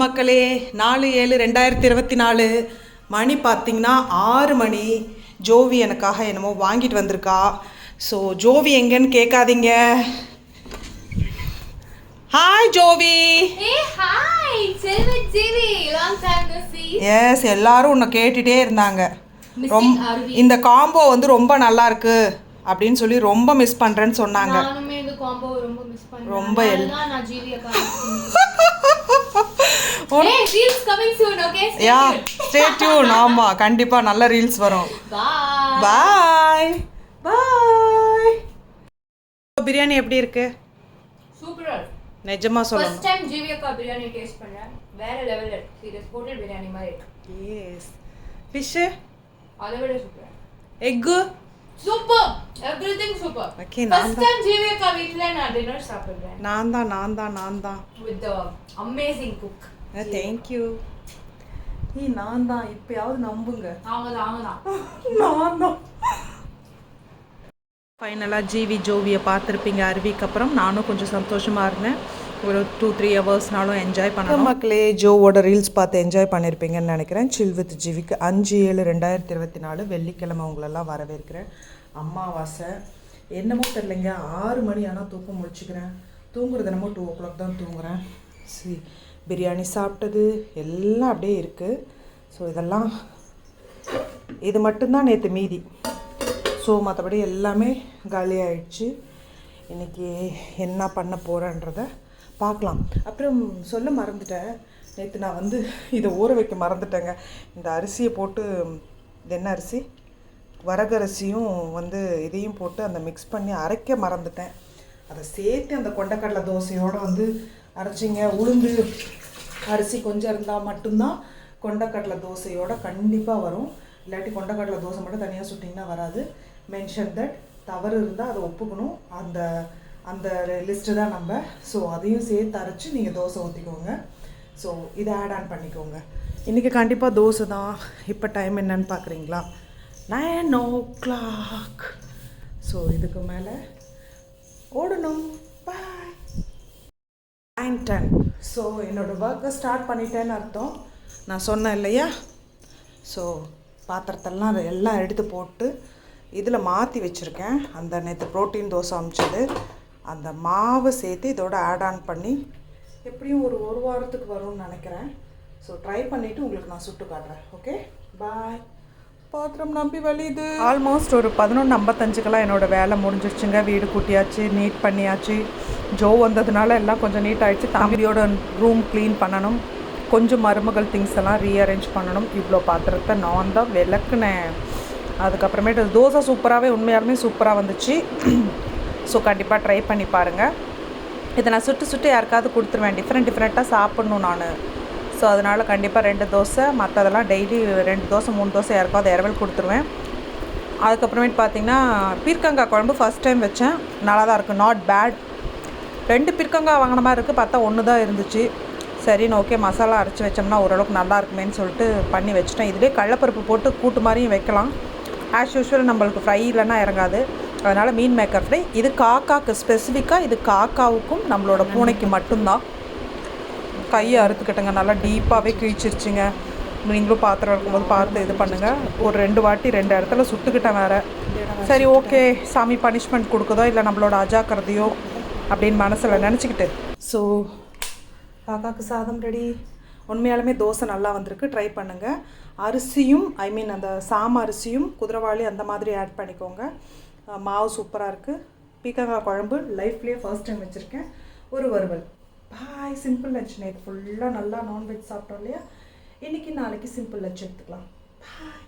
மக்களே நாலு ஏழு ரெண்டாயிரத்தி இருபத்தி நாலு மணி பார்த்தீங்கன்னா ஆறு மணி. ஜோவி எனக்காக என்னமோ வாங்கிட்டு வந்திருக்கா. ஸோ ஜோவி எங்கன்னு கேட்காதீங்க. ஹாய் ஜோவி. எஸ் எல்லாரும் உன்னை கேட்டுட்டே இருந்தாங்க. Arvi. இந்த காம்போ வந்து ரொம்ப நல்லா இருக்கு அப்படின்னு சொல்லி ரொம்ப மிஸ் பண்றேன்னு சொன்னாங்க. ரொம்ப யா. ஸ்டே டியூன் ஆமா கண்டிப்பா நல்ல ரீல்ஸ் வரும். பாய் பாய் பிரியாணி எப்படி இருக்கு? Super. நிஜமா First சொல்லணும். time ஜிவி அக்கா பிரியாணி டேஸ்ட் பண்ணேன் வேற லெவல்ல இருக்கு. சீரியஸ் ஹோட்டல் பிரியாணி மாதிரி எஸ் ஃபிஷ்ஷு அதை விட super egg super everything super Okay, நான் ஃபர்ஸ்ட் டைம் வீட்ல நான் டின்னர் சாப்பிடுறேன். நான் தான் நான் தான் நான் தான். வித் அமேசிங் குக் தேங்க்யூ நீ நான் தான். இப்பயாவது நம்புங்க. நான் தான். ஃபைனலாக ஜிவி ஜோவியை பார்த்துருப்பீங்க அருவிக்கு அப்புறம். நானும் கொஞ்சம் சந்தோஷமாக இருந்தேன். ஒரு டூ த்ரீ ஹவர்ஸ்னாலும் என்ஜாய் பண்ண மக்களே ஜோவோட ரீல்ஸ் பார்த்து என்ஜாய் பண்ணியிருப்பீங்கன்னு நினைக்கிறேன். சில் வித் ஜிவிக்கு அஞ்சு ஏழு ரெண்டாயிரத்தி இருபத்தி நாலு வெள்ளிக்கிழமை உங்களெல்லாம் வரவேற்கிறேன். அமாவாசை என்னமோ தெரிலங்க ஆறு மணி ஆனால் தூக்கம் முடிச்சுக்கிறேன் தூங்குறது என்னமோ டூ ஓ கிளாக் தான் தூங்குறேன். சி பிரியாணி சாப்பிட்டது எல்லாம் அப்படியே இருக்குது ஸோ இதெல்லாம் இது மட்டும்தான் நேற்று மீதி. ஸோ மற்றபடி எல்லாமே காலியாகிடுச்சு இன்றைக்கி என்ன பண்ண போகிறேன்றத பார்க்கலாம். அப்புறம் சொல்ல மறந்துட்டேன். நேற்று நான் வந்து இதை ஊற வைக்க மறந்துட்டேங்க. இந்த அரிசியை போட்டு இது என்ன அரிசி? வரகரிசியும் வந்து இதையும் போட்டு அந்த மிக்ஸ் பண்ணி அரைக்க மறந்துட்டேன். அதை சேர்த்து அந்த கொண்டக்கடலை தோசையோடு வந்து அரைச்சிங்க. உளுந்து அரிசி கொஞ்சம் இருந்தால் மட்டும்தான் கொண்டக்கடலை தோசையோட கண்டிப்பாக வரும். இல்லாட்டி கொண்டக்கடலை தோசை மட்டும் தனியாக சுட்டிங்கன்னா வராது. மென்ஷன் தட் தவறு இருந்தால் அதை ஒப்புக்கணும். அந்த அந்த லிஸ்ட்டு தான் நம்ம. ஸோ அதையும் சேர்த்து அரைச்சி நீங்கள் தோசை ஊற்றிக்கோங்க ஸோ இதை ஆட் ஆன் பண்ணிக்கோங்க. இன்றைக்கி கண்டிப்பாக தோசை தான். இப்போ டைம் என்னன்னு பார்க்குறீங்களா நைன் ஓ கிளாக் ஸோ இதுக்கு மேலே ஓடணும். டென் ஸோ என்னோடய ஒர்க்கை ஸ்டார்ட் பண்ணிட்டேன்னு அர்த்தம். நான் சொன்னேன் இல்லையா? ஸோ பாத்திரத்தெல்லாம் அதை எல்லாம் எடுத்து போட்டு இதில் மாற்றி வச்சுருக்கேன். அந்த நேற்று ப்ரோட்டீன் தோசை அமிச்சது. அந்த மாவை சேர்த்து இதோட ஆட் ஆன் பண்ணி எப்படியும் ஒரு ஒரு வாரத்துக்கு வரும்னு நினைக்கிறேன். ஸோ ட்ரை பண்ணிவிட்டு உங்களுக்கு நான் சுட்டு காட்டுறேன். ஓகே பாய் பாத்திரம் நம்பி வலியுது ஆல்மோஸ்ட் ஒரு பதினொன்று ஐம்பத்தஞ்சுக்கெல்லாம் என்னோடய வேலை முடிஞ்சிருச்சுங்க. வீடு கூட்டியாச்சு நீட் பண்ணியாச்சு. ஜோ வந்ததுனால எல்லாம் கொஞ்சம் நீட் ஆகிடுச்சு தம்பியோட ரூம் க்ளீன் பண்ணணும். கொஞ்சம் மருமகள் திங்ஸ் எல்லாம் ரீஅரேஞ்ச் பண்ணணும். இவ்வளோ பாத்திரத்தை நான் தான் விளக்குனேன். அதுக்கப்புறமேட்டு தோசை சூப்பராகவே உண்மையாலுமே சூப்பராக வந்துச்சு. ஸோ கண்டிப்பாக ட்ரை பண்ணி பாருங்கள் இதை நான் சுட்டு சுட்டு யாருக்காவது கொடுத்துருவேன். டிஃப்ரெண்ட் டிஃப்ரெண்ட்டாக சாப்பிட்ணும் நான். ஸோ அதனால் கண்டிப்பாக ரெண்டு தோசை மற்றதெல்லாம் டெய்லி ரெண்டு தோசை மூணு தோசை யாருக்காவது இரவல் கொடுத்துருவேன். அதுக்கப்புறமேட்டு பார்த்தீங்கன்னா பீர்க்கங்காய் குழம்பு ஃபஸ்ட் டைம் வச்சேன். நல்லா தான் இருக்குது நாட் பேட் ரெண்டு பீர்க்கங்காய் வாங்கின மாதிரி இருக்குது பார்த்தா ஒன்று தான் இருந்துச்சு சரின்னு ஓகே மசாலா அரைச்சி வச்சோம்னா ஓரளவுக்கு நல்லா இருக்குமேன்னு சொல்லிட்டு பண்ணி வச்சுட்டேன். இதுலேயே கடலப்பருப்பு போட்டு கூட்டு மாதிரியும் வைக்கலாம். ஆஸ் யூஷுவல் நம்மளுக்கு ஃப்ரை இல்லைன்னா இறங்காது. அதனால் மீன் மேக்கர் ஃப்ரை இது காக்காவுக்கு ஸ்பெசிஃபிக்காக இது காக்காவுக்கும் நம்மளோட பூனைக்கு மட்டும்தான். கையை அறுத்துக்கிட்டங்க. நல்லா டீப்பாகவே கிழிச்சிருச்சுங்க. நீங்களும் பாத்திரம் இருக்கும்போது பார்த்து இது பண்ணுங்கள் ஒரு ரெண்டு வாட்டி ரெண்டு இடத்துல சுட்டுக்கிட்டேன் வேறு. சரி ஓகே சாமி பனிஷ்மெண்ட் கொடுக்குதோ இல்லை நம்மளோட அஜாக்கிரதையோ அப்படின்னு மனசில் நினச்சிக்கிட்டு. ஸோ காக்காவுக்கு சாதம் ரெடி உண்மையாலுமே தோசை நல்லா வந்திருக்கு. ட்ரை பண்ணுங்கள் அரிசியும் ஐ மீன் அந்த சாம அரிசியும் குதிரவாளி அந்த மாதிரி ஆட் பண்ணிக்கோங்க. மாவு சூப்பராக இருக்குது பீக்கங்காய் குழம்பு லைஃப்லேயே ஃபர்ஸ்ட் டைம் வச்சுருக்கேன். ஒரு வறுவல். பாய் சிம்பிள் லஞ்ச் நேற்று ஃபுல்லாக நல்லா நான்வெஜ் சாப்பிட்டோம் இல்லையா இன்றைக்கி நாளைக்கு சிம்பிள் லஞ்ச் எடுத்துக்கலாம் பாய்